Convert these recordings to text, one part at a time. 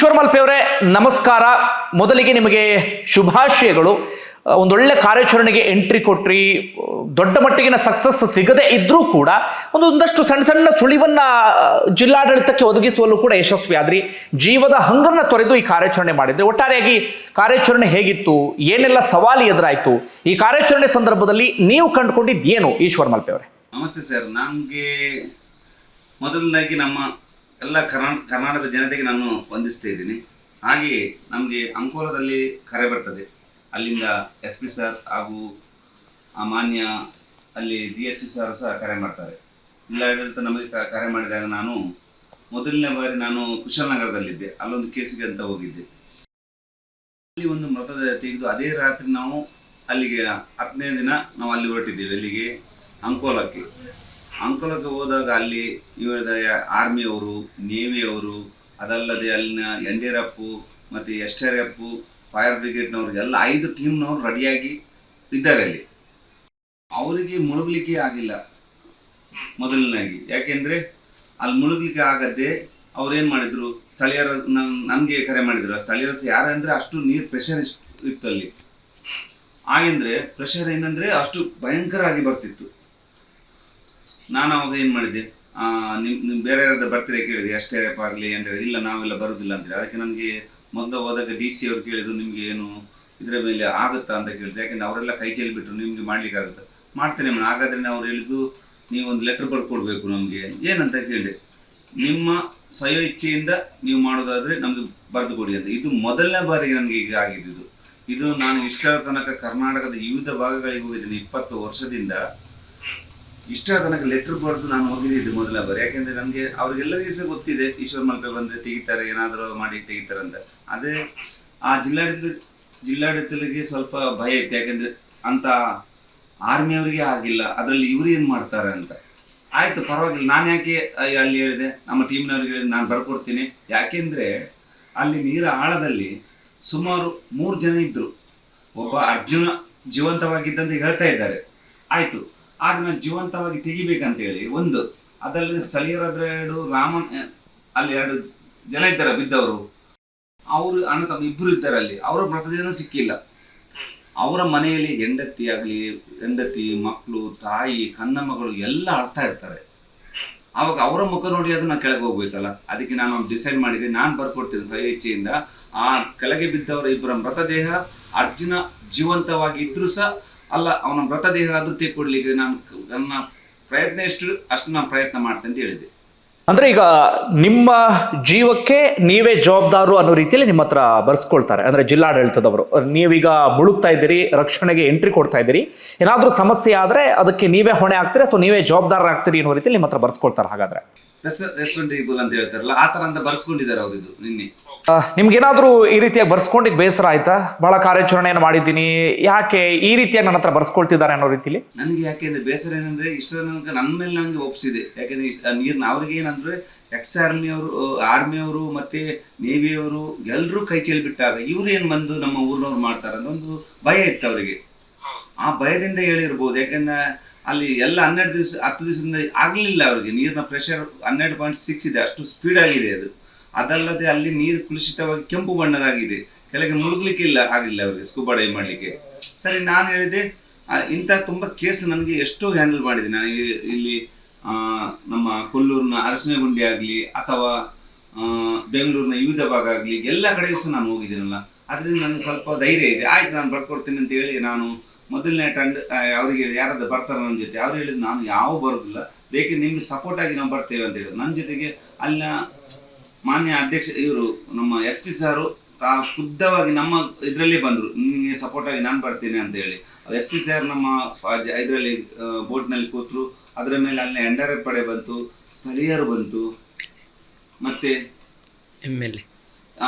ಈಶ್ವರ್ ಮಲ್ಪೆ ನಮಸ್ಕಾರ. ಮೊದಲಿಗೆ ನಿಮಗೆ ಶುಭಾಶಯಗಳು. ಒಂದೊಳ್ಳೆ ಕಾರ್ಯಾಚರಣೆಗೆ ಎಂಟ್ರಿ ಕೊಟ್ರಿ ದೊಡ್ಡ ಮಟ್ಟಿಗಿನ ಸಕ್ಸಸ್ ಸಿಗದೆ ಇದ್ರೂ ಕೂಡ ಒಂದು ಒಂದಷ್ಟು ಸಣ್ಣ ಸಣ್ಣ ಸುಳಿವನ್ನ ಜಿಲ್ಲಾಡಳಿತಕ್ಕೆ ಒದಗಿಸುವಲ್ಲೂ ಕೂಡ ಯಶಸ್ವಿಯಾದ್ರಿ ಜೀವದ ಹಂಗನ್ನ ತೊರೆದು ಈ ಕಾರ್ಯಾಚರಣೆ ಮಾಡಿದ್ರಿ. ಒಟ್ಟಾರೆಯಾಗಿ ಕಾರ್ಯಾಚರಣೆ ಹೇಗಿತ್ತು? ಏನೆಲ್ಲ ಸವಾಲು ಎದುರಾಯ್ತು? ಈ ಕಾರ್ಯಾಚರಣೆ ಸಂದರ್ಭದಲ್ಲಿ ನೀವು ಕಂಡುಕೊಂಡಿದ್ದೇನು ಈಶ್ವರ್ ಮಲ್ಪೆ ಅವರೇ? ನಮಸ್ತೆ ಸರ್. ನನಗೆ ಮೊದಲನೇದಾಗಿ ನಮ್ಮ ಎಲ್ಲ ಕರ್ನಾ, ಕರ್ನಾಟಕದ ಜನತೆಗೆ ನಾನು ವಂದಿಸ್ತಾ ಇದ್ದೀನಿ. ಹಾಗೆಯೇ ನಮಗೆ ಅಂಕೋಲದಲ್ಲಿ ಕರೆ ಬರ್ತದೆ. ಅಲ್ಲಿಂದ ಎಸ್ ಪಿ ಸರ್ ಹಾಗೂ ಮಾನ್ಯ ಅಲ್ಲಿ ಡಿ ಎಸ್ ಪಿ ಸರ್ ಸಹ ಕರೆ ಮಾಡ್ತಾರೆ. ಜಿಲ್ಲಾಡಳಿತ ನಮಗೆ ಕರೆ ಮಾಡಿದಾಗ ನಾನು ಮೊದಲನೇ ಬಾರಿ ನಾನು ಕುಶಾಲನಗರದಲ್ಲಿದ್ದೆ. ಅಲ್ಲೊಂದು ಕೇಸಿಗೆ ಅಂತ ಹೋಗಿದ್ದೆ. ಅಲ್ಲಿ ಒಂದು ಮೃತದೇಹ ತೆಗೆದು ಅದೇ ರಾತ್ರಿ ನಾವು ಅಲ್ಲಿಗೆ ಹತ್ತನೇ ದಿನ ನಾವು ಅಲ್ಲಿ ಹೊರಟಿದ್ದೇವೆ, ಅಲ್ಲಿಗೆ ಅಂಕೋಲಕ್ಕೆ. ಅಂಕೋಲಕ್ಕೆ ಹೋದಾಗ ಅಲ್ಲಿ ಇವರದ ಆರ್ಮಿಯವರು ನೇವಿಯವರು ಅದಲ್ಲದೆ ಅಲ್ಲಿನ ಎನ್ ಡಿ ಆರ್ ಎಫ್ ಮತ್ತು ಎಸ್ ಆರ್ ಎಫ್ ಫೈರ್ ಬ್ರಿಗೇಡ್ನವರು ಎಲ್ಲ ಐದು ಟೀಮ್ನವರು ರೆಡಿಯಾಗಿ ಇದ್ದಾರೆ ಅಲ್ಲಿ. ಅವರಿಗೆ ಮುಳುಗಲಿಕ್ಕೆ ಆಗಿಲ್ಲ ಮೊದಲನೇ ಯಾಕೆಂದರೆ ಅಲ್ಲಿ ಮುಳುಗಲಿಕ್ಕೆ ಆಗದೆ ಅವ್ರೇನು ಮಾಡಿದರು, ಸ್ಥಳೀಯರ ನನಗೆ ಕರೆ ಮಾಡಿದ್ರು. ಸ್ಥಳೀಯರು ಯಾರಂದರೆ ಅಷ್ಟು ನೀರು ಪ್ರೆಷರ್ ಇತ್ತು ಅಲ್ಲಿ ಹಾಗೆಂದರೆ ಪ್ರೆಷರ್ ಏನಂದರೆ ಅಷ್ಟು ಭಯಂಕರ ಆಗಿ ಬರ್ತಿತ್ತು. ನಾನು ಅವಾಗ ಏನು ಮಾಡಿದ್ದೆ? ನಿಮ್ಮ ನಿಮ್ಮ ನಿಮ್ ಬೇರೆ ಯಾರಾದ್ರೂ ಬರ್ತೀರಾ ಕೇಳಿದೆ ಅಷ್ಟೇ ಆಗಲಿ ಅಂದರೆ ಇಲ್ಲ, ನಾವೆಲ್ಲ ಬರೋದಿಲ್ಲ ಅಂದರೆ ಅದಕ್ಕೆ ನನಗೆ ಮೊದಲು ಹೋದಾಗ ಡಿ ಸಿ ಅವ್ರು ಕೇಳಿದ್ರು, ನಿಮಗೆ ಏನು ಇದರ ಮೇಲೆ ಆಗುತ್ತಾ ಅಂತ ಕೇಳಿದೆ ಯಾಕೆಂದ್ರೆ ಅವರೆಲ್ಲ ಕೈ ಚೆಲ್ಲಿ ಬಿಟ್ಟರು ನಿಮಗೆ ಮಾಡ್ಲಿಕ್ಕೆ ಆಗುತ್ತಾ ಮಾಡ್ತೇನೆ ಮೇಡಮ್. ಹಾಗಾದ್ರೆ ಅವ್ರು ಹೇಳಿದ್ದು ನೀವು ಒಂದು ಲೆಟರ್ ಬರ್ಕೊಡ್ಬೇಕು ನಮಗೆ. ಏನಂತ ಕೇಳಿದೆ? ನಿಮ್ಮ ಸ್ವಯ ಇಚ್ಛೆಯಿಂದ ನೀವು ಮಾಡೋದಾದ್ರೆ ನಮಗೆ ಬರೆದು ಕೊಡಿ ಅಂತ. ಇದು ಮೊದಲನೇ ಬಾರಿಗೆ ನನಗೆ ಈಗ ಆಗಿದ್ದು ಇದು ನಾನು ಇಷ್ಟರ ತನಕ ಕರ್ನಾಟಕದ ವಿವಿಧ ಭಾಗಗಳಿಗೆ ಹೋಗಿದ್ದೀನಿ. ಇಪ್ಪತ್ತು ವರ್ಷದಿಂದ ಇಷ್ಟರ ತನಕ ಲೆಟರ್ ಬರೆದು ನಾನು ಹೋಗಿದ್ದು ಮೊದಲ ಬಾರಿ. ಯಾಕೆಂದ್ರೆ ನಮಗೆ ಅವ್ರಿಗೆಲ್ಲರಿಗೂ ಗೊತ್ತಿದೆ, ಈಶ್ವರ ಮಲ್ಪೆ ಬಂದ್ರೆ ತೆಗಿತಾರೆ, ಏನಾದರೂ ಮಾಡಿ ತೆಗಿತಾರೆ ಅಂತ. ಅದೇ ಆ ಜಿಲ್ಲಾಡಳಿತ ಜಿಲ್ಲಾಡಳಿತಗೆ ಸ್ವಲ್ಪ ಭಯ ಇತ್ತು. ಯಾಕೆಂದ್ರೆ ಅಂತ ಆರ್ಮಿಯವರಿಗೆ ಆಗಿಲ್ಲ. ಅದರಲ್ಲಿ ಇವ್ರು ಏನು ಮಾಡ್ತಾರೆ ಅಂತ. ಆಯ್ತು, ಪರವಾಗಿಲ್ಲ. ನಾನು ಯಾಕೆ ಅಲ್ಲಿ ಹೇಳಿದೆ? ನಮ್ಮ ಟೀಮ್ನವ್ರಿಗೆ ಹೇಳಿದೆ, ನಾನು ಬರ್ಕೊಡ್ತೀನಿ. ಯಾಕೆಂದರೆ ಅಲ್ಲಿ ನೀರ ಆಳದಲ್ಲಿ ಸುಮಾರು ಮೂರು ಜನ ಇದ್ದರು ಒಬ್ಬ ಅರ್ಜುನ ಜೀವಂತವಾಗಿದ್ದಂತ ಹೇಳ್ತಾ ಇದ್ದಾರೆ. ಆಯ್ತು ಅದನ್ನ ಜೀವಂತವಾಗಿ ತೆಗಿಬೇಕಂತ ಹೇಳಿ ಒಂದು ಅದರಲ್ಲಿ ಸ್ಥಳೀಯರಾದ್ರೆ ಎರಡು, ರಾಮನ್ ಅಲ್ಲಿ ಎರಡು ಜನ ಇದ್ದಾರೆ, ಬಿದ್ದವರು. ಅವರು, ಅಣ್ಣ, ತಮ್ಮ ಇಬ್ಬರು ಇದ್ದಾರೆ ಅಲ್ಲಿ ಅವರ ಮೃತದೇಹನೂ ಸಿಕ್ಕಿಲ್ಲ. ಅವರ ಮನೆಯಲ್ಲಿ ಹೆಂಡತಿ ಆಗಲಿ, ಹೆಂಡತಿ ಮಕ್ಕಳು ತಾಯಿ, ಕನ್ನ ಮಗಳು ಎಲ್ಲ ಅಳ್ತಾ ಇರ್ತಾರೆ. ಅವಾಗ ಅವರ ಮುಖ ನೋಡಿ ಅದನ್ನ ನಾನು ಕೆಳಗೆ ಹೋಗ್ಬೇಕಲ್ಲ? ಅದಕ್ಕೆ ನಾನು ಡಿಸೈಡ್ ಮಾಡಿದೆ. ನಾನು ಬರ್ಕೊಡ್ತೇನೆ ಸ್ವಯ ಇಚ್ಛೆಯಿಂದ. ಆ ಕೆಳಗೆ ಬಿದ್ದವರ ಇಬ್ಬರ ಮೃತದೇಹ ಅರ್ಜುನ ಜೀವಂತವಾಗಿ ಇದ್ರೂ ಸಹ ಅಲ್ಲ ಅವನ ಮೃತದೇಹ ಆದೃತಿ ಕೊಡಲಿಕ್ಕೆ ನಾನು ನನ್ನ ಪ್ರಯತ್ನ ಎಷ್ಟು ಅಷ್ಟು ನಾನು ಪ್ರಯತ್ನ ಮಾಡ್ತೇನೆ ಅಂತ ಹೇಳಿದೆ ಅಂದ್ರೆ ಈಗ ನಿಮ್ಮ ಜೀವಕ್ಕೆ ನೀವೇ ಜವಾಬ್ದಾರು ಅನ್ನೋ ರೀತಿಯಲ್ಲಿ ನಿಮ್ಮ ಹತ್ರ ಬರ್ಸ್ಕೊಳ್ತಾರೆ. ಅಂದ್ರೆ ಜಿಲ್ಲಾಡಳಿತದವರು. ನೀವೀಗ ಮುಳುಗ್ತಾ ಇದ್ದೀರಿ ರಕ್ಷಣೆಗೆ ಎಂಟ್ರಿ ಕೊಡ್ತಾ ಇದ್ದೀರಿ. ಏನಾದರೂ ಸಮಸ್ಯೆ ಆದ್ರೆ ಅದಕ್ಕೆ ನೀವೇ ಹೊಣೆ ಆಗ್ತೀರಿ ಅಥವಾ ನೀವೇ ಜವಾಬ್ದಾರರಾಗ್ತೀರಿ ಅನ್ನೋ ರೀತಿಯಲ್ಲಿ ನಿಮ್ಮ ಹತ್ರ ಬರ್ಸ್ಕೊಳ್ತಾರೆ ಹಾಗಾದ್ರೆ. ರೆಸ್ಟೋರೆಂಟ್ ಅಂತ ಹೇಳ್ತಾರಲ್ಲ ಆ ತರ ಅಂತ ಬರ್ಸ್ಕೊಂಡಿದ್ದಾರೆ ಅವರು ಇದು ನಿನ್ನೆ. ನಿಮ್ಗೇನಾದ್ರೂ ಈ ರೀತಿಯಾಗಿ ಬರ್ಸ್ಕೊಂಡಿದ್ದು ಬೇಸರ ಆಯ್ತಾ? ಬಹಳ ಕಾರ್ಯಾಚರಣೆಯನ್ನು ಮಾಡಿದ್ದೀನಿ. ಯಾಕೆ ಈ ರೀತಿಯಾಗಿ ನನ್ನ ಹತ್ರ ಬರ್ಸ್ಕೊಳ್ತಿದ್ದಾರೆ ಅನ್ನೋ ರೀತಿಲಿ? ನನಗೆ ಯಾಕೆಂದ್ರೆ ಬೇಸರ ಏನಂದ್ರೆ ಇಷ್ಟ ನನಗೆ ನನ್ನ ಮೇಲೆ ನನಗೆ ಒಪ್ಸಿದೆ. ಯಾಕೆಂದ್ರೆ ನೀರ್ನ ಅವ್ರಿಗೆ ಏನಂದ್ರೆ ಎಕ್ಸ್ ಆರ್ಮಿ ಆರ್ಮಿಯವರು ಆರ್ಮಿ ಅವರು ಮತ್ತೆ ನೇವಿಯವರು ಎಲ್ಲರೂ ಕೈ ಚೆಲ್ ಬಿಟ್ಟಾಗ ಇವ್ರು ಏನ್ ಬಂದು ನಮ್ಮ ಊರಿನವ್ರು ಮಾಡ್ತಾರೆ ಒಂದು ಭಯ ಇತ್ತು ಅವರಿಗೆ. ಆ ಭಯದಿಂದ ಹೇಳಿರ್ಬೋದು. ಯಾಕೆಂದ್ರೆ ಅಲ್ಲಿ ಎಲ್ಲ ಹನ್ನೆರಡು ದಿವಸ ಹತ್ತು ದಿವಸದಿಂದ ಆಗ್ಲಿಲ್ಲ ಅವ್ರಿಗೆ. ನೀರಿನ ಪ್ರೆಷರ್ ಹನ್ನೆರಡು ಪಾಯಿಂಟ್ ಸಿಕ್ಸ್ ಇದೆ. ಅಷ್ಟು ಸ್ಪೀಡ್ ಆಗಿದೆ ಅದು. ಅದಲ್ಲದೆ ಅಲ್ಲಿ ನೀರು ಕುಲುಷಿತವಾಗಿ ಕೆಂಪು ಬಣ್ಣದಾಗಿದೆ. ಕೆಳಗೆ ಮುಳುಗ್ಲಿಕ್ಕಿಲ್ಲ ಆಗಿಲ್ಲ ಅವರಿಗೆ ಸ್ಕೂಬಾ ಡೈವ್ ಮಾಡಲಿಕ್ಕೆ. ಸರಿ, ನಾನು ಹೇಳಿದೆ ಇಂಥ ತುಂಬ ಕೇಸ್ ನನಗೆ ಎಷ್ಟೋ ಹ್ಯಾಂಡಲ್ ಮಾಡಿದೆ. ನಾನು ಇಲ್ಲಿ- ನಮ್ಮ ಕೊಲ್ಲೂರಿನ ಅರಸಿನಗುಂಡಿ ಆಗಲಿ, ಅಥವಾ ಬೆಂಗಳೂರಿನ ವಿವಿಧ ಭಾಗ ಆಗಲಿ, ಎಲ್ಲ ಕಡೆಗೂ ಸಹ ನಾನು ಹೋಗಿದ್ದೀನಲ್ಲ. ಅದರಿಂದ ನನಗೆ ಸ್ವಲ್ಪ ಧೈರ್ಯ ಇದೆ. ಆಯ್ತು, ನಾನು ಬರ್ಕೊಡ್ತೀನಿ ಅಂತ ಹೇಳಿ ನಾನು ಮೊದಲನೇ ಟಂಡ್ ಅವರಿಗೆ ಯಾರಾದ್ರೂ ಬರ್ತಾರೆ ನನ್ನ ಜೊತೆ? ಅವ್ರು ಹೇಳಿದ್ರು, ನಾನು ಯಾವ ಬರೋದಿಲ್ಲ. ಬೇಕಿದ್ರೆ ನಿಮಗೆ ಸಪೋರ್ಟ್ ಆಗಿ ನಾವು ಬರ್ತೇವೆ ಅಂತ ಹೇಳಿದ್ರು. ನನ್ನ ಜೊತೆಗೆ ಅಲ್ಲಿನ ಮಾನ್ಯ ಅಧ್ಯಕ್ಷ ಇವರು ನಮ್ಮ ಎಸ್ ಪಿ ಸಾರು ಆ ಖುದ್ದವಾಗಿ ನಮ್ಮ ಇದರಲ್ಲಿ ಬಂದರು. ನಿಮಗೆ ಸಪೋರ್ಟ್ ಆಗಿ ನಾನು ಬರ್ತೀನಿ ಅಂತ ಹೇಳಿ. ಎಸ್ ಪಿ ಸರ್ ನಮ್ಮ ಇದರಲ್ಲಿ ಬೋಟ್ನಲ್ಲಿ ಕೂತರು. ಅದರ ಮೇಲೆ ಅಲ್ಲಿ ಎಂಡರ್ ಪಡೆ ಬಂತು ಸ್ಥಳೀಯರು ಬಂತು. ಮತ್ತೆ ಎಂ ಎಲ್ ಎ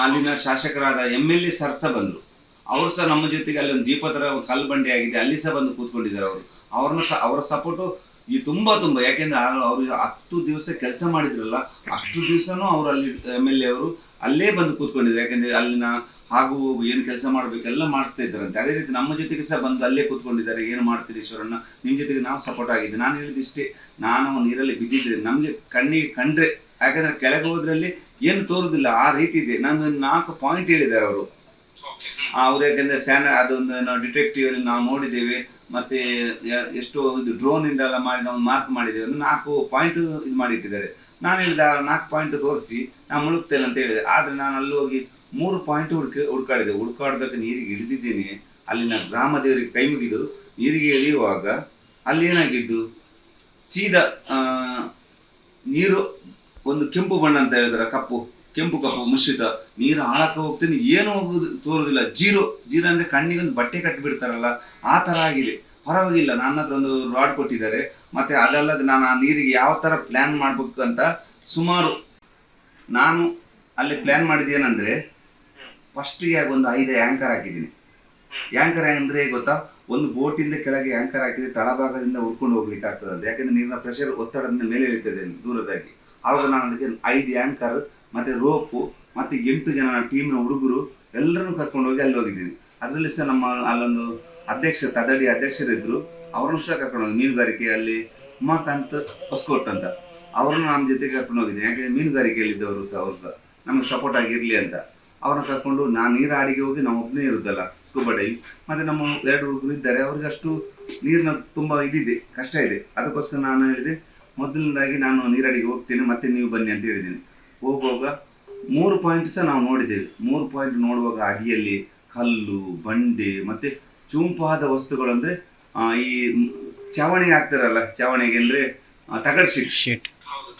ಅಲ್ಲಿನ ಶಾಸಕರಾದ ಎಂ ಎಲ್ ಎ ಸರ್ಸ ಬಂದರು. ಅವರು ಸಹ ನಮ್ಮ ಜೊತೆಗೆ ಅಲ್ಲಿ ಒಂದು ದೀಪ ಥರ ಕಲ್ಲು ಬಂಡೆ ಆಗಿದೆ. ಅಲ್ಲಿ ಸಹ ಬಂದು ಕೂತ್ಕೊಂಡಿದ್ದಾರೆ ಅವರು. ಅವ್ರನ್ನ ಸಹ ಅವರ ಸಪೋರ್ಟು ಈ ತುಂಬಾ ತುಂಬಾ, ಯಾಕೆಂದ್ರೆ ಅವರು ಹತ್ತು ದಿವಸ ಕೆಲಸ ಮಾಡಿದ್ರಲ್ಲ, ಅಷ್ಟು ದಿವಸನೂ ಅವರು ಅಲ್ಲಿ ಎಂ ಎಲ್ ಎ ಅವರು ಅಲ್ಲೇ ಬಂದು ಕೂತ್ಕೊಂಡಿದ್ರು. ಯಾಕೆಂದ್ರೆ ಅಲ್ಲಿನ ಹಾಗೂ ಏನು ಕೆಲಸ ಮಾಡಬೇಕೆಲ್ಲ ಮಾಡಿಸ್ತಾ ಇದ್ದಾರಂತೆ. ಅದೇ ರೀತಿ ನಮ್ಮ ಜೊತೆಗೆ ಸಹ ಬಂದು ಅಲ್ಲೇ ಕೂತ್ಕೊಂಡಿದ್ದಾರೆ. ಏನು ಮಾಡ್ತೀರಿ ಈಶ್ವರಣ್ಣ? ನಿಮ್ಮ ಜೊತೆಗೆ ನಾವು ಸಪೋರ್ಟ್ ಆಗಿದ್ದೆ. ನಾನು ಹೇಳಿದಿಷ್ಟೇ ನಾನು ನೀರಲ್ಲಿ ಬಿದ್ದಿದ್ರೆ ನಮಗೆ ಕಣ್ಣಿಗೆ ಕಂಡ್ರೆ. ಯಾಕಂದ್ರೆ ಕೆಳಗೆ ಹೋದ್ರಲ್ಲಿ ಏನು ತೋರುದಿಲ್ಲ. ಆ ರೀತಿ ಇದೆ. ನಾನು ನಾಲ್ಕು ಪಾಯಿಂಟ್ ಹೇಳಿದ್ದಾರೆ ಅವರು. ಅವ್ರು ಯಾಕಂದ್ರೆ ಸ್ಯಾನ ಅದೊಂದು ನಾವು ಡಿಟೆಕ್ಟಿವ್ ಅಲ್ಲಿ ನಾವು ನೋಡಿದ್ದೇವೆ. ಮತ್ತೆ ಎಷ್ಟು ಇದು ಡ್ರೋನ್ ಇಂದ ಎಲ್ಲ ಮಾಡಿ ನಾವು ಮಾರ್ಕ್ ಮಾಡಿದ್ದೇವೆ. ಒಂದು ನಾಲ್ಕು ಪಾಯಿಂಟ್ ಇದು ಮಾಡಿಟ್ಟಿದ್ದಾರೆ. ನಾನು ಹೇಳಿದ ನಾಲ್ಕು ಪಾಯಿಂಟ್ ತೋರಿಸಿ, ನಾನು ಮುಳುಗ್ತೇನೆ ಅಂತ ಹೇಳಿದೆ. ಆದ್ರೆ ನಾನು ಅಲ್ಲಿ ಹೋಗಿ ಮೂರು ಪಾಯಿಂಟ್ ಹುಡುಕ, ಹುಡುಕಾಡಿದೆ. ಹುಡುಕಾಡ್ದಕ್ಕೆ ನೀರಿಗೆ ಇಳಿದಿದ್ದೇನೆ ಅಲ್ಲಿನ ಗ್ರಾಮ ದೇವರಿಗೆ ಕೈ ಮುಗಿದು ನೀರಿಗೆ ಇಳಿಯುವಾಗ ಅಲ್ಲಿ ಏನಾಗಿದ್ದು? ಸೀದಾ ನೀರು, ಒಂದು ಕೆಂಪು ಬಣ್ಣ ಅಂತ ಹೇಳಿದ್ರ, ಕಪ್ಪು. ಕೆಂಪು ಕಪ್ಪು ಮಿಶ್ರಿತ ನೀರು ಆಳಕ್ಕೆ ಹೋಗ್ತೀನಿ, ಏನು ಹೋಗುದು, ತೋರುದಿಲ್ಲ. ಜೀರೋ ಜೀರೋ ಅಂದ್ರೆ ಕಣ್ಣಿಗೆ ಒಂದು ಬಟ್ಟೆ ಕಟ್ಟಿಬಿಡ್ತಾರಲ್ಲ ಆ ತರ ಆಗಿದೆ. ಪರವಾಗಿಲ್ಲ, ನನ್ನ ಹತ್ರ ಒಂದು ರಾಡ್ ಕೊಟ್ಟಿದ್ದಾರೆ. ಮತ್ತೆ ಅದಲ್ಲದೆ ನಾನು ಆ ನೀರಿಗೆ ಯಾವ ತರ ಪ್ಲಾನ್ ಮಾಡ್ಬೇಕು ಅಂತ ಸುಮಾರು ನಾನು ಅಲ್ಲಿ ಪ್ಲಾನ್ ಮಾಡಿದ್ದೇನೆಂದ್ರೆ ಫಸ್ಟಿಗೆ ಒಂದು ಐದು ಆ್ಯಂಕರ್ ಹಾಕಿದ್ದೀನಿ. ಆ್ಯಂಕರ್ ಅಂದ್ರೆ ಗೊತ್ತಾ? ಒಂದು ಬೋಟಿಂದ ಕೆಳಗೆ ಆ್ಯಂಕರ್ ಹಾಕಿದ್ರೆ ತಳಭಾಗದಿಂದ ಉಡ್ಕೊಂಡು ಹೋಗ್ಲಿಕ್ಕೆ ಆಗ್ತದೆ ಯಾಕಂದ್ರೆ ನೀರಿನ ಪ್ರೆಷರ್ ಒತ್ತಡದಿಂದ ಮೇಲೆ ಇಳಿತದೆ ದೂರದಾಗಿ ಆವಾಗ ನಾನು ಅದಕ್ಕೆ ಐದು ಆ್ಯಂಕರ್ ಮತ್ತೆ ರೋಪು, ಮತ್ತೆ ಎಂಟು ಜನ ಟೀಮ್ನ ಹುಡುಗರು ಎಲ್ಲರನ್ನು ಕರ್ಕೊಂಡು ಹೋಗಿ ಅಲ್ಲಿ ಹೋಗಿದ್ದೀನಿ ಅದರಲ್ಲಿ ಸಹ ನಮ್ಮ ಅಲ್ಲೊಂದು ಅಧ್ಯಕ್ಷ ತದಡಿ ಅಧ್ಯಕ್ಷರಿದ್ದರು ಅವರನ್ನು ಸಹ ಕರ್ಕೊಂಡು ಹೋಗಿ ಮೀನುಗಾರಿಕೆ ಅಲ್ಲಿ ಉಮಾಕಾಂತ್ ಹೊಸ್ಕೋಟ್ ಅಂತ. ಅವರನ್ನು ನಮ್ಮ ಜೊತೆಗೆ ಕರ್ಕೊಂಡು ಹೋಗಿದ್ದೀನಿ. ಯಾಕೆಂದರೆ ಮೀನುಗಾರಿಕೆಯಲ್ಲಿದ್ದವರು ಸಹ, ಅವರು ಸಹ ನಮಗೆ ಸಪೋರ್ಟ್ ಆಗಿರಲಿ ಅಂತ. ಅವ್ರನ್ನ ಕರ್ಕೊಂಡು ನಾನು ನೀರು ಆಡಿಗೆ ಹೋಗಿ ನಮ್ಮ ಒಬ್ಬನೇ ಇರುತ್ತಲ್ಲ ಸ್ಕೂಬಾ ಡೈ ಮತ್ತೆ ನಮ್ಮ ಎರಡು ಹುಡುಗರು ಇದ್ದಾರೆ. ಅವ್ರಿಗೆ ಅಷ್ಟು ನೀರಿನ ತುಂಬ ಇದಿದೆ, ಕಷ್ಟ ಇದೆ. ಅದಕ್ಕೋಸ್ಕರ ನಾನು ಹೇಳಿದೆ, ಮೊದಲನೇದಾಗಿ ನಾನು ನೀರಾಡಿಗೆ ಹೋಗ್ತೇನೆ, ಮತ್ತೆ ನೀವು ಬನ್ನಿ ಅಂತ ಹೇಳಿದ್ದೀನಿ. ಹೋಗುವಾಗ ಮೂರು ಪಾಯಿಂಟ್ ಸಹ ನಾವು ನೋಡಿದ್ದೇವೆ. ಮೂರು ಪಾಯಿಂಟ್ ನೋಡುವಾಗ ಅಡಿಯಲ್ಲಿ ಕಲ್ಲು ಬಂಡೆ ಮತ್ತೆ ಚೂಂಪಾದ ವಸ್ತುಗಳು ಅಂದ್ರೆ ಆ, ಈ ಚಾವಣಿ ಹಾಕ್ತಾರಲ್ಲ ಚಾವಣಿಗೆ ಅಂದ್ರೆ ತಗಡ್ ಶೀಟ್. ಶೀಟ್.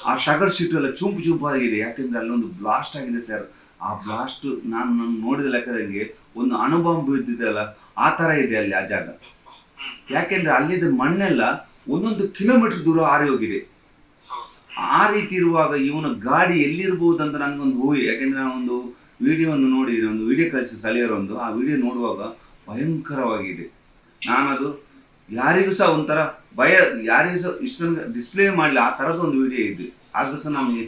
ಆ ತಗಡ್ ಶೀಟ್ ಎಲ್ಲ ಚೂಂಪು ಚೂಂಪಾಗಿದೆ. ಆಗಿದೆ ಯಾಕೆಂದ್ರೆ ಅಲ್ಲೊಂದು ಬ್ಲಾಸ್ಟ್ ಆಗಿದೆ ಸರ್ ಆ ಬ್ಲಾಸ್ಟ್ ನಾನು ನಾನು ನೋಡಿದ ಲೆಕ್ಕದಂಗೆ ಒಂದು ಅಣುಬಾಂಬ್ ಬೀಳ್ದಿದೆಯಲ್ಲ ಆ ತರ ಇದೆ ಅಲ್ಲಿ ಆ ಜಾಗ. ಯಾಕೆಂದ್ರೆ ಅಲ್ಲಿದ್ದ ಮಣ್ಣೆಲ್ಲ ಒಂದೊಂದು ಕಿಲೋಮೀಟರ್ ದೂರ ಹಾರಿ ಹೋಗಿದೆ. ಆ ರೀತಿ ಇರುವಾಗ ಇವನ ಗಾಡಿ ಎಲ್ಲಿರ್ಬೋದಂತ ಅಂತ ನನಗೊಂದು ಊಹೆ. ಯಾಕೆಂದ್ರೆ ನಾನು ಒಂದು ವಿಡಿಯೋವನ್ನು ನೋಡಿದ್ದೀನಿ. ಒಂದು ವಿಡಿಯೋ ಕಳಿಸಿ ಸಲಿಯರೊಂದು ಆ ವಿಡಿಯೋ ನೋಡುವಾಗ ಭಯಂಕರವಾಗಿದೆ. ನಾನದು ಯಾರಿಗೂ ಸಹ ಒಂಥರ ಭಯ, ಯಾರಿಗೂ ಸಹ ಇಷ್ಟೊಂದು ಡಿಸ್ಪ್ಲೇ ಮಾಡಲಿ ಆ ಥರದ ಒಂದು ವಿಡಿಯೋ ಇದೆ. ಆದರೂ ಸಹ ನಮಗೆ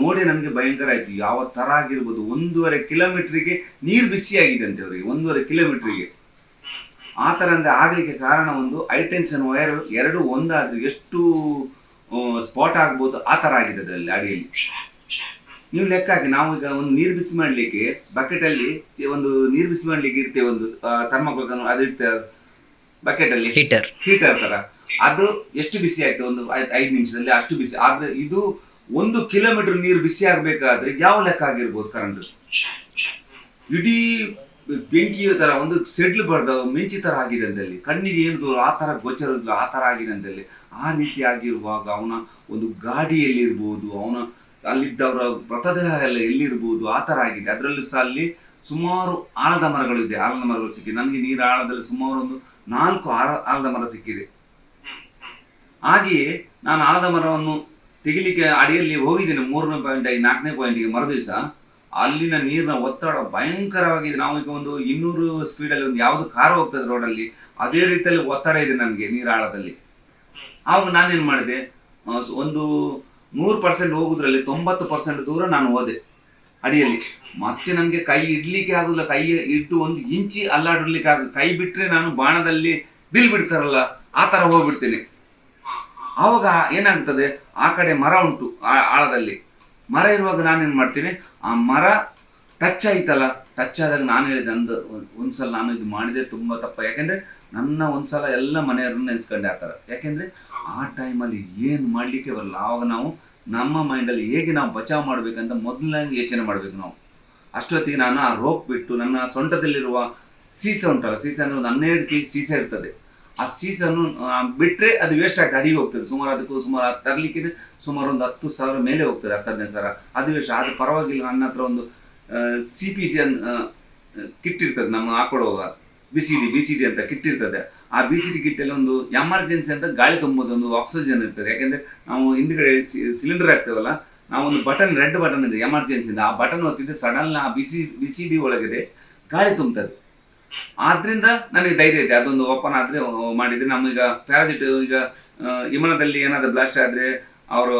ನೋಡಿ ನಮಗೆ ಭಯಂಕರ ಆಯಿತು. ಯಾವ ಥರ ಆಗಿರ್ಬೋದು. ಒಂದೂವರೆ ಕಿಲೋಮೀಟ್ರಿಗೆ ನೀರು ಬಿಸಿಯಾಗಿದೆ ಅಂತೆ ಅವರಿಗೆ. ಒಂದೂವರೆ ಕಿಲೋಮೀಟ್ರಿಗೆ. ಆ ಥರ ಅಂದರೆ ಆಗಲಿಕ್ಕೆ ಕಾರಣ ಒಂದು ಹೈಟೆನ್ಷನ್ ವೈರ್ ಎರಡು ಒಂದಾದ್ರೆ ಎಷ್ಟು ಸ್ಪಾಟ್ ಆಗ್ಬೋದು ಆ ತರ ಆಗಿದೆ ಅದರಲ್ಲಿ ಅಡಿಯಲ್ಲಿ. ನೀವು ಲೆಕ್ಕ ಹಾಕಿ ನಾವು ಈಗ ಒಂದು ನೀರು ಬಿಸಿ ಮಾಡ್ಲಿಕ್ಕೆ ಬಕೆಟ್ ಅಲ್ಲಿ ಒಂದು ನೀರು ಬಿಸಿ ಮಾಡ್ಲಿಕ್ಕೆ ಇರ್ತೇವೆ ಒಂದು ಥರ್ಮಕೋಲ್ ಅದು ಇಡ್ತೇವೆ ಬಕೆಟ್ ಅಲ್ಲಿ. ಹೀಟರ್ ಹೀಟರ್ ತರ. ಅದು ಎಷ್ಟು ಬಿಸಿ ಆಗ್ತದೆ ಒಂದು ಐದು ನಿಮಿಷದಲ್ಲಿ ಅಷ್ಟು ಬಿಸಿ. ಆದ್ರೆ ಇದು ಒಂದು ಕಿಲೋಮೀಟರ್ ನೀರು ಬಿಸಿ ಆಗ್ಬೇಕಾದ್ರೆ ಯಾವ ಲೆಕ್ಕ ಆಗಿರ್ಬೋದು ಕರೆಂಟ್ ಇಡೀ ಬೆಂಕಿ ತರ, ಒಂದು ಸೆಡ್ಲು ಬರ್ದ ಮಿಂಚಿ ತರ ಆಗಿದೆ ಅಂದಲ್ಲಿ. ಕಣ್ಣಿಗೆ ಏನು ದೂರ, ಆ ತರ ಗೋಚರ, ಆ ತರ ಆಗಿದೆ ಅಂದಲ್ಲಿ. ಆ ರೀತಿ ಆಗಿರುವಾಗ ಅವನ ಒಂದು ಗಾಡಿಯಲ್ಲಿರ್ಬೋದು ಅವನ ಅಲ್ಲಿದ್ದವರ ಮೃತದೇಹ ಎಲ್ಲ ಎಲ್ಲಿರ್ಬೋದು, ಆ ತರ ಆಗಿದೆ. ಅದರಲ್ಲೂ ಸಹ ಅಲ್ಲಿ ಸುಮಾರು ಆಲದ ಮರಗಳಿದೆ ಆಲದ ಮರಗಳು ಸಿಕ್ಕಿದೆ. ನನಗೆ ನೀರ ಆಳದಲ್ಲಿ ಸುಮಾರು ಒಂದು ನಾಲ್ಕು ಆಲ ಆಲದ ಮರ ಸಿಕ್ಕಿದೆ. ಹಾಗೆಯೇ ನಾನು ಆಲದ ಮರವನ್ನು ತೆಗಿಲಿಕ್ಕೆ ಅಡಿಯಲ್ಲಿ ಹೋಗಿದ್ದೇನೆ ಮೂರನೇ ಪಾಯಿಂಟ್ ಐದು, ನಾಲ್ಕನೇ ಪಾಯಿಂಟಿಗೆ ಮರುದಿವಸ. ಅಲ್ಲಿನ ನೀರಿನ ಒತ್ತಡ ಭಯಂಕರವಾಗಿದೆ ನಾವು ಈಗ ಒಂದು ಇನ್ನೂರು ಸ್ಪೀಡಲ್ಲಿ ಒಂದು ಯಾವುದು ಕಾರ್ ಹೋಗ್ತದೆ ರೋಡಲ್ಲಿ ಅದೇ ರೀತಿಯಲ್ಲಿ ಒತ್ತಡ ಇದೆ ನನಗೆ ನೀರಾಳದಲ್ಲಿ. ಆವಾಗ ನಾನೇನು ಮಾಡಿದೆ ಒಂದು ನೂರು ಪರ್ಸೆಂಟ್ ಹೋಗೋದ್ರಲ್ಲಿ ತೊಂಬತ್ತು ಪರ್ಸೆಂಟ್ ದೂರ ನಾನು ಹೋದೆ ಅಡಿಯಲ್ಲಿ. ಮತ್ತೆ ನನಗೆ ಕೈ ಇಡ್ಲಿಕ್ಕೆ ಆಗುದಿಲ್ಲ. ಕೈ ಇಟ್ಟು ಒಂದು ಇಂಚಿ ಅಲ್ಲಾಡಲಿಕ್ಕೆ ಆಗ ಕೈ ಬಿಟ್ಟರೆ ನಾನು ಬಾಣದಲ್ಲಿ ಬಿಲ್ ಬಿಡ್ತಾರಲ್ಲ, ಆ ಥರ ಹೋಗ್ಬಿಡ್ತೇನೆ. ಆವಾಗ ಏನಾಗ್ತದೆ, ಆ ಕಡೆ ಮರ ಉಂಟು ಆಳದಲ್ಲಿ. ಮರ ಇರುವಾಗ ನಾನೇನು ಮಾಡ್ತೀನಿ? ಆ ಮರ ಟಚ್ ಆಯ್ತಲ್ಲ ಟಚ್ ಆದಾಗ ನಾನು ಹೇಳಿದೆ ಅಂದು ಒಂದ್- ಒಂದ್ಸಲ ನಾನು ಇದು ಮಾಡಿದೆ ತುಂಬ ತಪ್ಪ. ಯಾಕೆಂದ್ರೆ ನನ್ನ ಒಂದ್ಸಲ ಎಲ್ಲ ಮನೆಯವ್ರನ್ನ ನೆನೆಸ್ಕೊಂಡೆ ಆ ಥರ. ಯಾಕೆಂದ್ರೆ ಆ ಟೈಮಲ್ಲಿ ಏನು ಮಾಡ್ಲಿಕ್ಕೆ ಬರಲ್ಲ. ಆವಾಗ ನಾವು ನಮ್ಮ ಮೈಂಡಲ್ಲಿ ಹೇಗೆ ನಾವು ಬಚಾವ್ ಮಾಡಬೇಕಂತ ಮೊದಲನೇ ಯೋಚನೆ ಮಾಡಬೇಕು ನಾವು. ಅಷ್ಟೊತ್ತಿಗೆ ನಾನು ಆ ರೋಪ್ ಬಿಟ್ಟು ನನ್ನ ಸೊಂಟದಲ್ಲಿರುವ ಸೀಸ ಉಂಟಲ್ಲ ಸೀಸ ಅಂದ್ರೆ ಒಂದು ಹನ್ನೆರಡು ಕೆ ಜಿ ಸೀಸ ಇರ್ತದೆ. ಆ ಸೀಸನ್ನು ಬಿಟ್ಟರೆ ಬಿಟ್ರೆ ಅದು ವೇಸ್ಟ್ ಆಗಿ ಅಡಿಗೆ ಹೋಗ್ತದೆ. ಸುಮಾರು ಅದಕ್ಕೂ ಸುಮಾರು ತರಲಿಕ್ಕೆ ತರ್ಲಿಕ್ಕೆ ಸುಮಾರು ಒಂದು ಹತ್ತು ಸಾವಿರ ಮೇಲೆ ಹೋಗ್ತದೆ ಹತ್ತು ಹದಿನೈದು ಸಾವಿರ. ಅದು ವೇಸ್ಟ್ ಆದ್ರೆ ಪರವಾಗಿಲ್ಲ ನನ್ನ ಹತ್ರ ಒಂದು ಸಿ ಪಿ ಸಿ ಕಿಟ್ ಇರ್ತದೆ ನಮ್ಮ ಹಾಕೊಡುವಾಗ. B C D B C D ಅಂತ ಕಿಟ್ ಇರ್ತದೆ. ಆ ಬಿ ಸಿ ಡಿ ಕಿಟ್ಟಲ್ಲಿ ಒಂದು ಎಮರ್ಜೆನ್ಸಿ ಅಂತ ಗಾಳಿ ತುಂಬೋದು ಒಂದು ಆಕ್ಸಿಜನ್ ಇರ್ತದೆ. ಯಾಕೆಂದ್ರೆ ನಾವು ಹಿಂದ್ಗಡೆ ಸಿಲಿಂಡರ್ ಆಗ್ತೇವಲ್ಲ ನಾವು ಒಂದು ಬಟನ್ ರೆಡ್ ಬಟನ್ ಇದೆ ಎಮರ್ಜೆನ್ಸಿ ಆ ಬಟನ್ ಒತ್ತಿದ್ರೆ ಸಡನ್ ಆ ಬಿಸಿ ಬಿಸಿ ಡಿ ಒಳಗಿದೆ ಗಾಳಿ ತುಂಬುತ್ತದೆ. ಆದ್ರಿಂದ ನನಗೆ ಧೈರ್ಯ ಇದೆ. ಅದೊಂದು ಓಪನ್ ಆದ್ರೆ ಮಾಡಿದ್ರೆ ನಮೀಗ ಪ್ಯಾರಾಜಿಟ್ ಈಗ ವಿಮಾನದಲ್ಲಿ ಏನಾದ್ರು ಬ್ಲಾಸ್ಟ್ ಆದ್ರೆ ಅವರು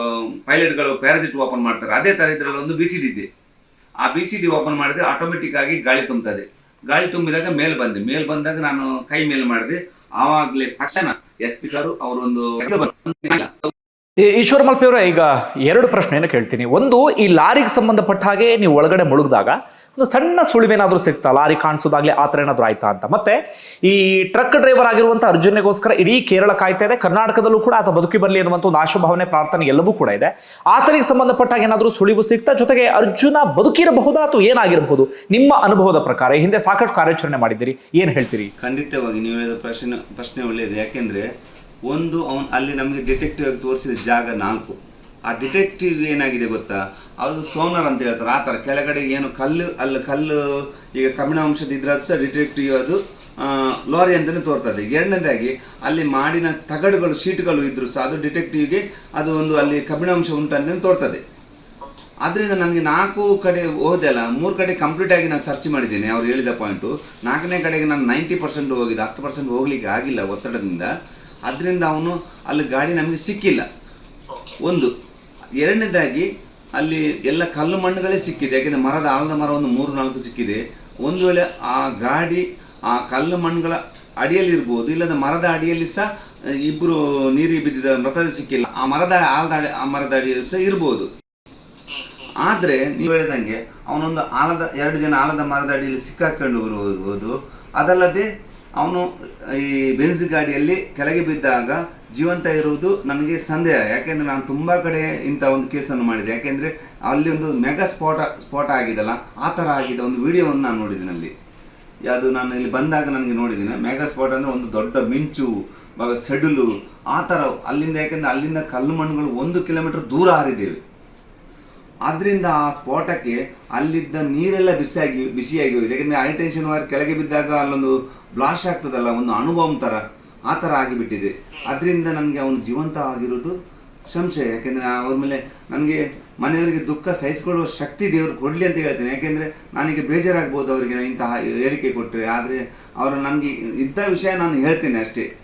ಪೈಲಟ್ಗಳು ಪ್ಯಾರಾಜಿಟ್ ಓಪನ್ ಮಾಡ್ತಾರೆ. ಅದೇ ತರ ಇದ್ರಲ್ಲಿ ಒಂದು ಬಿ ಸಿ ಡಿ ಇದೆ. ಆ ಬಿ ಸಿ ಡಿ ಓಪನ್ ಮಾಡಿದ್ರೆ ಆಟೋಮೆಟಿಕ್ ಆಗಿ ಗಾಳಿ ತುಂಬುತ್ತದೆ ಗಾಳಿ ತುಂಬಿದಾಗ ಮೇಲ್ ಬಂದೆ. ಮೇಲ್ ಬಂದಾಗ ನಾನು ಕೈ ಮೇಲ್ ಮಾಡಿದೆ. ಆವಾಗಲೇ ತಕ್ಷಣ ಎಸ್ ಪಿ ಸರ್ ಅವರೊಂದು ಈಶ್ವರ ಮಲ್ಪಿಯವರ ಈಗ ಎರಡು ಪ್ರಶ್ನೆಯನ್ನು ಕೇಳ್ತೀನಿ. ಒಂದು, ಈ ಲಾರಿಗೆ ಸಂಬಂಧಪಟ್ಟ ಹಾಗೆ ನೀವು ಒಳಗಡೆ ಮುಳುಗಿದಾಗ ಒಂದು ಸಣ್ಣ ಸುಳಿವೇನಾದರೂ ಸಿಗ್ತಾ ಲಾರಿ ಕಾಣಿಸೋದಾಗ್ಲಿ ಆ ಥರ ಏನಾದರೂ ಆಯ್ತಾ ಅಂತ. ಮತ್ತೆ ಈ ಟ್ರಕ್ ಡ್ರೈವರ್ ಆಗಿರುವಂಥ ಅರ್ಜುನಿಗೋಸ್ಕರ ಇಡೀ ಕೇರಳ ಕಾಯ್ತಾ ಇದೆ. ಕರ್ನಾಟಕದಲ್ಲೂ ಕೂಡ ಆತ ಬದುಕಿ ಬರಲಿ ಅನ್ನುವಂಥ ಒಂದು ಆಶಾಭಾವನೆ, ಪ್ರಾರ್ಥನೆ ಎಲ್ಲವೂ ಕೂಡ ಇದೆ. ಆತನಿಗೆ ಸಂಬಂಧಪಟ್ಟಾಗ ಏನಾದರೂ ಸುಳಿವು ಸಿಗ್ತಾ ಜೊತೆಗೆ ಅರ್ಜುನ ಬದುಕಿರಬಹುದಾ ಅಥವಾ ಏನಾಗಿರಬಹುದು? ನಿಮ್ಮ ಅನುಭವದ ಪ್ರಕಾರ ಹಿಂದೆ ಸಾಕಷ್ಟು ಕಾರ್ಯಾಚರಣೆ ಮಾಡಿದ್ದೀರಿ. ಏನು ಹೇಳ್ತೀರಿ? ಖಂಡಿತವಾಗಿ ನೀವು ಹೇಳಿದ ಪ್ರಶ್ನೆ ಪ್ರಶ್ನೆ ಒಳ್ಳೆಯದು. ಯಾಕೆಂದ್ರೆ, ಒಂದು ಅವನು ಅಲ್ಲಿ ನಮಗೆ ಡಿಟೆಕ್ಟಿವ್ ಆಗಿ ತೋರಿಸಿದ ಜಾಗ ನಾಲ್ಕು. ಆ ಡಿಟೆಕ್ಟಿವ್ ಏನಾಗಿದೆ ಗೊತ್ತಾ? ಅದು ಸೋನರ್ ಅಂತ ಹೇಳ್ತಾರೆ. ಆ ಥರ ಕೆಳಗಡೆ ಏನು ಕಲ್ಲು ಅಲ್ಲಿ ಕಲ್ಲು ಈಗ ಕಬ್ಬಿಣಾಂಶದ ಇದ್ರೆ ಅದು ಸಹ ಡಿಟೆಕ್ಟಿವ್ ಅದು ಲಾರಿ ಅಂತಲೇ ತೋರ್ತದೆ ಎರಡನೇದಾಗಿ ಅಲ್ಲಿ ಮಾಡಿನ ತಗಡುಗಳು ಶೀಟ್ಗಳು ಇದ್ರು ಸಹ ಅದು ಡಿಟೆಕ್ಟಿವ್ಗೆ ಅದು ಒಂದು ಅಲ್ಲಿ ಕಬ್ಬಿಣಾಂಶ ಉಂಟಂತ ತೋರ್ತದೆ ಅದರಿಂದ ನನಗೆ ನಾಲ್ಕು ಕಡೆ ಹೋದೆಲ್ಲ ಮೂರು ಕಡೆ ಕಂಪ್ಲೀಟ್ ಆಗಿ ನಾನು ಸರ್ಚ್ ಮಾಡಿದ್ದೇನೆ ಅವ್ರು ಹೇಳಿದ ಪಾಯಿಂಟು ನಾಲ್ಕನೇ ಕಡೆಗೆ ನಾನು ನೈಂಟಿ ಪರ್ಸೆಂಟ್ ಹೋಗಿದ್ದೆ ಹತ್ತು ಪರ್ಸೆಂಟ್ ಹೋಗ್ಲಿಕ್ಕೆ ಆಗಿಲ್ಲ ಒತ್ತಡದಿಂದ. ಅದರಿಂದ ಅವನು ಅಲ್ಲಿ ಗಾಡಿ ನಮಗೆ ಸಿಕ್ಕಿಲ್ಲ. ಒಂದು. ಎರಡನೇದಾಗಿ ಅಲ್ಲಿ ಎಲ್ಲ ಕಲ್ಲು ಮಣ್ಣುಗಳೇ ಸಿಕ್ಕಿದೆ. ಯಾಕೆಂದರೆ ಮರದ ಆಲದ ಮರ ಒಂದು ಮೂರು, ನಾಲ್ಕು ಸಿಕ್ಕಿದೆ. ಒಂದು ವೇಳೆ ಆ ಗಾಡಿ, ಆ ಕಲ್ಲು ಮಣ್ಣುಗಳ ಅಡಿಯಲ್ಲಿ ಇರ್ಬೋದು ಇಲ್ಲದ ಮರದ ಅಡಿಯಲ್ಲಿ ಸಹ ಇಬ್ಬರು ನೀರಿಗೆ ಬಿದ್ದಿದ ಮೃತದ ಸಿಕ್ಕಿಲ್ಲ. ಆ ಮರದ ಆಲದ ಅಡಿ, ಆ ಮರದ ಅಡಿಯಲ್ಲಿ ಸಹ ಇರ್ಬೋದು. ಆದರೆ ನೀವು ಹೇಳಿದಂಗೆ ಅವನೊಂದು ಆಲದ ಎರಡು ಜನ ಆಲದ ಮರದ ಅಡಿಯಲ್ಲಿ ಸಿಕ್ಕಾಕೊಂಡು ಬರುವುದು ಅದಲ್ಲದೆ ಅವನು ಈ ಬೆನ್ಸ್ ಗಾಡಿಯಲ್ಲಿ ಕೆಳಗೆ ಬಿದ್ದಾಗ ಜೀವಂತ ಇರುವುದು ನನಗೆ ಸಂದೇಹ. ಯಾಕೆಂದ್ರೆ ನಾನು ತುಂಬ ಕಡೆ ಇಂಥ ಒಂದು ಕೇಸನ್ನು ಮಾಡಿದೆ. ಯಾಕೆಂದ್ರೆ ಅಲ್ಲಿ ಒಂದು ಮೆಗಾ ಸ್ಪಾಟ್ ಸ್ಪಾಟ್ ಆಗಿದಲ್ಲ, ಆ ಥರ ಆಗಿದೆ ಒಂದು ವಿಡಿಯೋವನ್ನು ನಾನು ನೋಡಿದ್ದೀನಿ ಅಲ್ಲಿ. ಅದು ನಾನು ಇಲ್ಲಿ ಬಂದಾಗ ನನಗೆ ನೋಡಿದ್ದೀನಿ. ಮೆಗಾ ಸ್ಪಾಟ್ ಅಂದರೆ ಒಂದು ದೊಡ್ಡ ಮಿಂಚು ಸೆಡಲು, ಆ ಥರ. ಅಲ್ಲಿಂದ ಯಾಕೆಂದ್ರೆ ಅಲ್ಲಿಂದ ಕಲ್ಲು ಮಣ್ಣುಗಳು ಒಂದು ಕಿಲೋಮೀಟರ್ ದೂರ ಹಾರಿದ್ದೇವೆ. ಆದ್ರಿಂದ ಆ ಸ್ಫೋಟಕ್ಕೆ ಅಲ್ಲಿದ್ದ ನೀರೆಲ್ಲ ಬಿಸಿಯಾಗಿ ಬಿಸಿಯಾಗಿ ಹೋಗಿದೆ. ಯಾಕೆಂದರೆ ಹೈ ಟೆನ್ಷನ್ ವೈರ್ ಕೆಳಗೆ ಬಿದ್ದಾಗ ಅಲ್ಲೊಂದು ಬ್ಲಾಸ್ಟ್ ಆಗ್ತದಲ್ಲ ಒಂದು ಅನುಭವ ಥರ ಆ ಥರ ಆಗಿಬಿಟ್ಟಿದೆ. ಅದರಿಂದ ನನಗೆ ಅವನು ಜೀವಂತ ಆಗಿರೋದು ಸಂಶಯ ಯಾಕೆಂದರೆ ಅವ್ರ ಮೇಲೆ ನನಗೆ ಮನೆಯವರಿಗೆ ದುಃಖ ಸಹಿಸಿಕೊಳ್ಳುವ ಶಕ್ತಿ ದೇವರು ಕೊಡಲಿ ಅಂತ ಹೇಳ್ತೇನೆ. ಯಾಕೆಂದರೆ ನನಗೆ ಬೇಜಾರಾಗ್ಬೋದು ಅವರಿಗೆ ಇಂತಹ ಹೇಳಿಕೆ ಕೊಟ್ಟರೆ ಆದರೆ ಅವರು ನನಗೆ ಇದ್ದ ವಿಷಯ ನಾನು ಹೇಳ್ತೇನೆ ಅಷ್ಟೇ.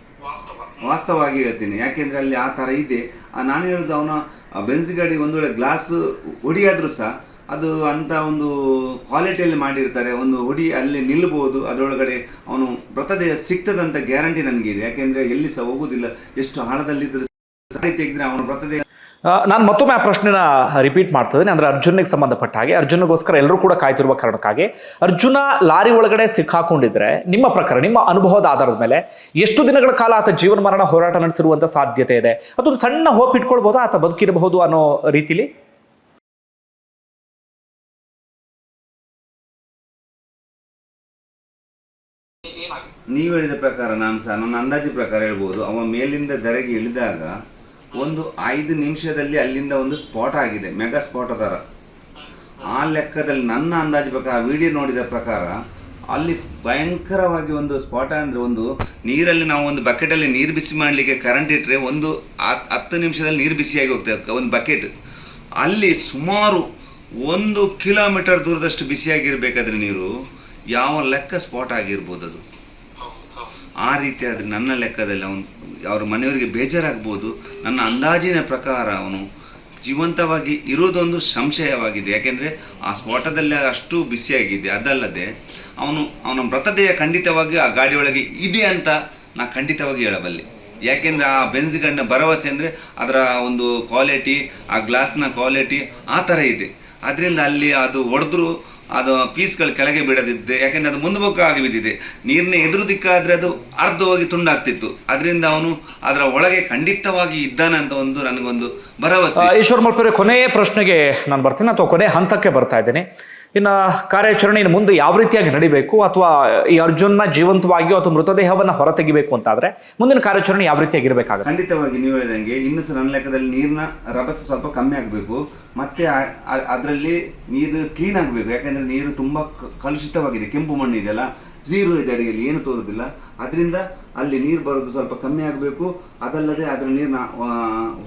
ವಾಸ್ತವವಾಗಿ ಹೇಳ್ತೀನಿ. ಯಾಕೆಂದ್ರೆ ಅಲ್ಲಿ ಆ ಥರ ಇದೆ. ಆ ನಾನು ಹೇಳೋದು ಅವನ ಬೆನ್ಸ್ ಗಾಡಿ ಒಂದು ವೇಳೆ ಗ್ಲಾಸ್ ಹುಡಿಯಾದರೂ ಸಹ ಅದು ಅಂತ ಒಂದು ಕ್ವಾಲಿಟಿಯಲ್ಲಿ ಮಾಡಿರ್ತಾರೆ, ಒಂದು ಹುಡಿ ಅಲ್ಲಿ ನಿಲ್ಲಬಹುದು ಅದರೊಳಗಡೆ ಅವನು ಮೃತದೇಹ ಸಿಗ್ತದಂತ ಗ್ಯಾರಂಟಿ ನನಗಿದೆ ಯಾಕೆಂದರೆ ಎಲ್ಲಿ ಸಹ ಹೋಗೋದಿಲ್ಲ, ಎಷ್ಟು ಆಳದಲ್ಲಿದ್ದರೆ ತೆಗೆದ್ರೆ ಅವನ ಮೃತದೇಹ ನಾನು ಮತ್ತೊಮ್ಮೆ ಆ ಪ್ರಶ್ನೆನ ರಿಪೀಟ್ ಮಾಡ್ತದೇನೆ ಅಂದ್ರೆ ಅರ್ಜುನಿಗೆ ಸಂಬಂಧಪಟ್ಟ ಹಾಗೆ. ಅರ್ಜುನಗೋಸ್ಕರ ಎಲ್ಲರೂ ಕೂಡ ಕಾಯ್ತಿರುವ ಕಾರಣಕ್ಕಾಗಿ. ಅರ್ಜುನ ಲಾರಿ ಒಳಗಡೆ ಸಿಕ್ಕಾಕೊಂಡಿದ್ರೆ ನಿಮ್ಮ ಪ್ರಕಾರ, ನಿಮ್ಮ ಅನುಭವದ ಆಧಾರದ ಮೇಲೆ ಎಷ್ಟು ದಿನಗಳ ಕಾಲ ಆತ ಜೀವನ ಮರಣ ಹೋರಾಟ ನಡೆಸಿರುವಂಥ ಸಾಧ್ಯತೆ ಇದೆ? ಅದೊಂದು ಸಣ್ಣ ಹೋಪ್ ಇಟ್ಕೊಳ್ಬೋದು? ಆತ ಬದುಕಿರಬಹುದು ಅನ್ನೋ ರೀತಿಲಿ? ನೀವು ಹೇಳಿದ ಪ್ರಕಾರ ನಾನು ಸಹ, ನನ್ನ ಅಂದಾಜಿ ಪ್ರಕಾರ ಹೇಳ್ಬೋದು. ಅವ ಮೇಲಿಂದ ಧರೆಗೆ ಇಳಿದಾಗ ಒಂದು ಐದು ನಿಮಿಷದಲ್ಲಿ ಅಲ್ಲಿಂದ ಒಂದು ಸ್ಪಾಟ್ ಆಗಿದೆ, ಮೆಗಾ ಸ್ಪಾಟ್ ಅದರ. ಆ ಲೆಕ್ಕದಲ್ಲಿ ನನ್ನ ಅಂದಾಜು ಪ್ರಕಾರ ವಿಡಿಯೋ ನೋಡಿದ ಪ್ರಕಾರ, ಅಲ್ಲಿ ಭಯಂಕರವಾಗಿ ಒಂದು ಸ್ಪಾಟ ಅಂದರೆ ಒಂದು ನೀರಲ್ಲಿ ನಾವು ಒಂದು ಬಕೆಟಲ್ಲಿ ನೀರು ಬಿಸಿ ಮಾಡಲಿಕ್ಕೆ ಕರೆಂಟ್ ಇಟ್ಟರೆ ಒಂದು ಹತ್- ಹತ್ತು ನಿಮಿಷದಲ್ಲಿ ನೀರು ಬಿಸಿಯಾಗಿ ಹೋಗ್ತದೆ ಒಂದು ಬಕೆಟ್. ಅಲ್ಲಿ ಸುಮಾರು ಒಂದು ಕಿಲೋಮೀಟರ್ ದೂರದಷ್ಟು ಬಿಸಿಯಾಗಿರಬೇಕಾದ್ರೆ ನೀರು ಯಾವ ಲೆಕ್ಕ ಸ್ಪಾಟ್ ಆಗಿರ್ಬೋದು ಅದು. ಆ ರೀತಿ ಆದರೆ ನನ್ನ ಲೆಕ್ಕದಲ್ಲಿ ಅವನು, ಅವ್ರ ಮನೆಯವರಿಗೆ ಬೇಜಾರಾಗ್ಬೋದು. ನನ್ನ ಅಂದಾಜಿನ ಪ್ರಕಾರ ಅವನು ಜೀವಂತವಾಗಿ ಇರೋದೊಂದು ಸಂಶಯವಾಗಿದೆ. ಯಾಕೆಂದರೆ ಆ ಸ್ಫೋಟದಲ್ಲಿ ಅಷ್ಟು ಬಿಸಿಯಾಗಿದೆ ಅದಲ್ಲದೆ ಅವನು, ಅವನ ಮೃತದೇಹ ಖಂಡಿತವಾಗಿ ಆ ಗಾಡಿಯೊಳಗೆ ಇದೆ ಅಂತ ನಾ ಖಂಡಿತವಾಗಿ ಹೇಳಬಲ್ಲೆ. ಯಾಕೆಂದರೆ ಆ ಬೆನ್ಸ್ ಗಂಡ ಭರವಸೆ ಅಂದರೆ ಅದರ ಒಂದು ಕ್ವಾಲಿಟಿ ಆ ಗ್ಲಾಸ್ನ ಕ್ವಾಲಿಟಿ ಆ ಥರ ಇದೆ. ಅದರಿಂದ ಅಲ್ಲಿ ಅದು ಹೊಡೆದ್ರು ಅದು ಪೀಸ್ಗಳು ಕೆಳಗೆ ಬಿಡದಿದ್ದೆ ಯಾಕೆಂದ್ರೆ ಅದು ಮುಂದಮುಖ ಆಗಿ ಬಿದ್ದಿದೆ. ನೀರಿನ ಎದುರು ದಿಕ್ಕಾದ್ರೆ ಅದು ಅರ್ಧವಾಗಿ ತುಂಡಾಗ್ತಿತ್ತು. ಅದರಿಂದ ಅವನು ಅದರ ಒಳಗೆ ಖಂಡಿತವಾಗಿ ಇದ್ದಾನೆ ಅಂತ ಒಂದು ನನಗೊಂದು ಭರವಸೆ. ಈಶ್ವರ್ ಮಲ್ಪರೆ, ಕೊನೆಯ ಪ್ರಶ್ನೆಗೆ ನಾನು ಬರ್ತೀನಿ, ಅಥವಾ ಕೊನೆ ಹಂತಕ್ಕೆ ಬರ್ತಾ ಇದ್ದೀನಿ. ಇನ್ನು ಕಾರ್ಯಾಚರಣೆ ಇನ್ನು ಮುಂದೆ ಯಾವ ರೀತಿಯಾಗಿ ನಡಿಬೇಕು ಅಥವಾ ಈ ಅರ್ಜುನ್ನ ಜೀವಂತವಾಗಿಯೋ ಅಥವಾ ಮೃತದೇಹವನ್ನು ಹೊರತೆಗಿಬೇಕು ಅಂತಾದ್ರೆ ಮುಂದಿನ ಕಾರ್ಯಾಚರಣೆ ಯಾವ ರೀತಿಯಾಗಿ ಇರಬೇಕಾಗುತ್ತೆ? ಖಂಡಿತವಾಗಿ ನೀವು ಹೇಳಿದಂಗೆ ಇನ್ನು ಸಹ ನನ್ನ ಲೆಕ್ಕದಲ್ಲಿ ನೀರಿನ ರಭಸ ಸ್ವಲ್ಪ ಕಮ್ಮಿ ಆಗಬೇಕು. ಮತ್ತೆ ಅದರಲ್ಲಿ ನೀರು ಕ್ಲೀನ್ ಆಗಬೇಕು. ಯಾಕಂದ್ರೆ ನೀರು ತುಂಬಾ ಕಲುಷಿತವಾಗಿದೆ. ಕೆಂಪು ಮಣ್ಣು ಇದೆಯಲ್ಲ ಝೀರೋ ಇದೆ ಅಡಿಗೆಯಲ್ಲಿ, ಏನು ತೋರೋದಿಲ್ಲ. ಅದರಿಂದ ಅಲ್ಲಿ ನೀರು ಬರೋದು ಸ್ವಲ್ಪ ಕಮ್ಮಿ ಆಗಬೇಕು. ಅದಲ್ಲದೆ ಅದರ ನೀರಿನ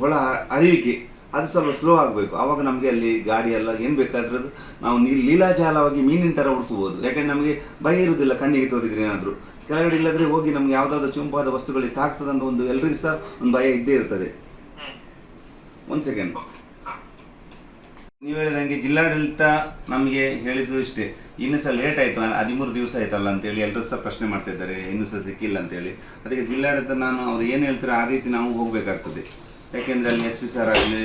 ಒಳ ಅರಿವಿಕೆ ಅದು ಸ್ವಲ್ಪ ಸ್ಲೋ ಆಗಬೇಕು. ಆವಾಗ ನಮಗೆ ಅಲ್ಲಿ ಗಾಡಿ ಎಲ್ಲ ಏನು ಬೇಕಾದ್ರದ್ದು ನಾವು ನೀ ಲೀಲಾಜಾಲವಾಗಿ ಮೀನಿನ ಥರ ಹುಡ್ಕೋಬೋದು. ಯಾಕಂದ್ರೆ ನಮಗೆ ಭಯ ಇರುವುದಿಲ್ಲ ಕಣ್ಣಿಗೆ ತೋರಿದ್ರೆ ಏನಾದರೂ. ಕೆಳಗಡೆ ಇಲ್ಲದ್ರೆ ಹೋಗಿ ನಮ್ಗೆ ಯಾವುದಾದ್ರು ಚುಂಪಾದ ವಸ್ತುಗಳಿಗೆ ತಾಗ್ತದಂತ ಒಂದು ಎಲ್ರಿಗೂ ಸಹ ಒಂದು ಭಯ ಇದ್ದೇ ಇರ್ತದೆ. ಒಂದು ಸೆಕೆಂಡ್ ನೀವು ಹೇಳಿದಂಗೆ ಜಿಲ್ಲಾಡಳಿತ ನಮಗೆ ಹೇಳಿದ್ದು ಇಷ್ಟೇ. ಇನ್ನೂ ಸಹ ಲೇಟ್ ಆಯಿತು. ಹದಿಮೂರು ದಿವಸ ಆಯ್ತಲ್ಲ ಅಂತೇಳಿ ಎಲ್ಲರೂ ಸಹ ಪ್ರಶ್ನೆ ಮಾಡ್ತಾ ಇದ್ದಾರೆ ಇನ್ನೂ ಸಹ ಸಿಕ್ಕಿಲ್ಲ ಅಂತೇಳಿ. ಅದಕ್ಕೆ ಜಿಲ್ಲಾಡಳಿತ ನಾನು ಅವ್ರು ಏನು ಹೇಳ್ತಾರೆ ಆ ರೀತಿ ನಾವು ಹೋಗಬೇಕಾಗ್ತದೆ. ಯಾಕೆಂದರೆ ಅಲ್ಲಿ ಎಸ್ ಪಿ ಸರ್ ಆಗಲಿ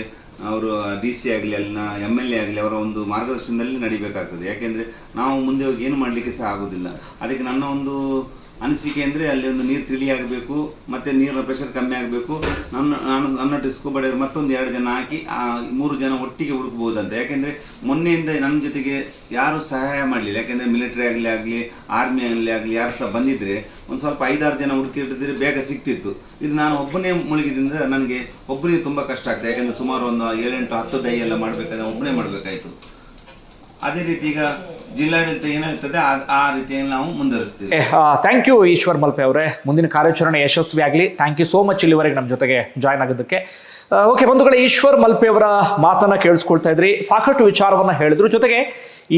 ಅವರು ಡಿ ಸಿ ಆಗಲಿ, ಅಲ್ಲಿನ ಎಂ ಎಲ್ ಎ ಆಗಲಿ ಅವರ ಒಂದು ಮಾರ್ಗದರ್ಶನದಲ್ಲಿ ನಡಿಬೇಕಾಗ್ತದೆ. ಯಾಕೆಂದರೆ ನಾವು ಮುಂದೆ ಹೋಗಿ ಏನು ಮಾಡಲಿಕ್ಕೆ ಸಹ ಆಗೋದಿಲ್ಲ. ಅದಕ್ಕೆ ನನ್ನ ಒಂದು ಅನಿಸಿಕೆ ಅಂದರೆ ಅಲ್ಲಿ ಒಂದು ನೀರು ತಿಳಿಯಾಗಬೇಕು ಮತ್ತು ನೀರಿನ ಪ್ರೆಷರ್ ಕಮ್ಮಿ ಆಗಬೇಕು. ನನ್ನ ನಾನು ನನ್ನ ಡಿಸ್ಕು ಬಡಿಯೋದು ಮತ್ತೊಂದು ಎರಡು ಜನ ಹಾಕಿ, ಆ ಮೂರು ಜನ ಒಟ್ಟಿಗೆ ಹುಡುಕ್ಬೋದಂತ. ಯಾಕೆಂದರೆ ಮೊನ್ನೆಯಿಂದ ನನ್ನ ಜೊತೆಗೆ ಯಾರೂ ಸಹಾಯ ಮಾಡಲಿಲ್ಲ. ಯಾಕೆಂದರೆ ಮಿಲಿಟರಿ ಆಗಲಿ ಆಗಲಿ ಆರ್ಮಿಯಲ್ಲಿ ಆಗಲಿ ಯಾರು ಸಹ ಬಂದಿದ್ದರೆ ಒಂದು ಸ್ವಲ್ಪ ಐದಾರು ಜನ ಹುಡುಕಿಟ್ಟಿದ್ರೆ ಬೇಗ ಸಿಗ್ತಿತ್ತು ಇದು ನಾನು ಒಬ್ಬನೇ ಮುಳುಗಿದ್ರಿಂದ ನನಗೆ ಒಬ್ಬನಿಗೆ ತುಂಬ ಕಷ್ಟ ಆಗ್ತದೆ ಯಾಕೆಂದರೆ ಸುಮಾರು ಒಂದು ಏಳೆಂಟು ಹತ್ತು ಡೈ ಎಲ್ಲ ಮಾಡಬೇಕಾದ್ರೆ ಒಬ್ಬನೇ ಮಾಡಬೇಕಾಯಿತು. ಅದೇ ರೀತಿ ಈಗ ಜಿಲ್ಲಾಡಳಿತ ಏನು ಹೇಳ್ತದೆ ಆ- ಆ ರೀತಿಯಲ್ಲಿ ನಾವು ಮುಂದುವರಿಸ್ತೀವಿ. ಥ್ಯಾಂಕ್ ಯು ಈಶ್ವರ್ ಮಲ್ಪೆ ಅವರೇ. ಮುಂದಿನ ಕಾರ್ಯಾಚರಣೆ ಯಶಸ್ವಿ ಆಗಲಿ ಥ್ಯಾಂಕ್ ಯು ಸೋ ಮಚ್ ಇಲ್ಲಿವರೆಗೆ ನಮ್ಮ ಜೊತೆಗೆ ಜಾಯ್ನ್ ಆಗೋದಕ್ಕೆ ಓಕೆ, ಬಂಧುಗಳೇ, ಈಶ್ವರ್ ಮಲ್ಪೆ ಅವರ ಮಾತನ್ನ ಕೇಳಿಸ್ಕೊಳ್ತಾ ಇದ್ರಿ. ಸಾಕಷ್ಟು ವಿಚಾರವನ್ನ ಹೇಳಿದ್ರು. ಜೊತೆಗೆ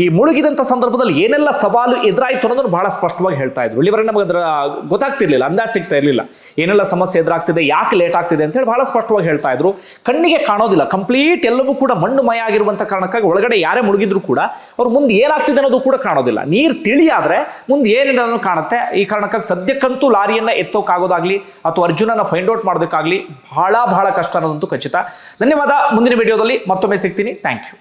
ಈ ಮುಳುಗಿದಂಥ ಸಂದರ್ಭದಲ್ಲಿ ಏನೆಲ್ಲ ಸವಾಲು ಎದುರಾಯಿತು ಅನ್ನೋದನ್ನು ಬಹಳ ಸ್ಪಷ್ಟವಾಗಿ ಹೇಳ್ತಾ ಇದ್ರು. ಇಲ್ಲಿವರೆಗೆ ನಮಗೆ ಅದರ ಗೊತ್ತಾಗ್ತಿರ್ಲಿಲ್ಲ, ಅಂದಾಜ್ ಸಿಗ್ತಾ ಇರಲಿಲ್ಲ. ಏನೆಲ್ಲ ಸಮಸ್ಯೆ ಎದುರಾಗ್ತಿದೆ, ಯಾಕೆ ಲೇಟ್ ಆಗ್ತಿದೆ ಅಂತ ಹೇಳಿ ಬಹಳ ಸ್ಪಷ್ಟವಾಗಿ ಹೇಳ್ತಾ ಇದ್ರು. ಕಣ್ಣಿಗೆ ಕಾಣೋದಿಲ್ಲ ಕಂಪ್ಲೀಟ್ ಎಲ್ಲವೂ ಕೂಡ ಮಣ್ಣುಮಯ ಆಗಿರುವಂಥ ಕಾರಣಕ್ಕಾಗಿ ಒಳಗಡೆ ಯಾರೇ ಮುಳುಗಿದ್ರು ಕೂಡ ಅವ್ರು ಮುಂದೆ ಏನಾಗ್ತಿದೆ ಅನ್ನೋದು ಕೂಡ ಕಾಣೋದಿಲ್ಲ. ನೀರು ತಿಳಿಯಾದ್ರೆ ಮುಂದೆ ಏನಿದೆ ಅನ್ನೋದು ಕಾಣುತ್ತೆ. ಈ ಕಾರಣಕ್ಕಾಗಿ ಸದ್ಯಕ್ಕಂತೂ ಲಾರಿಯನ್ನ ಎತ್ತೋಕ್ಕಾಗೋದಾಗ್ಲಿ ಅಥವಾ ಅರ್ಜುನನ ಫೈಂಡ್ ಔಟ್ ಮಾಡೋದಕ್ಕಾಗ್ಲಿ ಬಹಳ ಬಹಳ ಕಷ್ಟ ಅನ್ನೋದಂತೂ ಖಚಿತ. ಧನ್ಯವಾದ. ಮುಂದಿನ ವಿಡಿಯೋದಲ್ಲಿ ಮತ್ತೊಮ್ಮೆ ಸಿಗ್ತೀನಿ. Thank you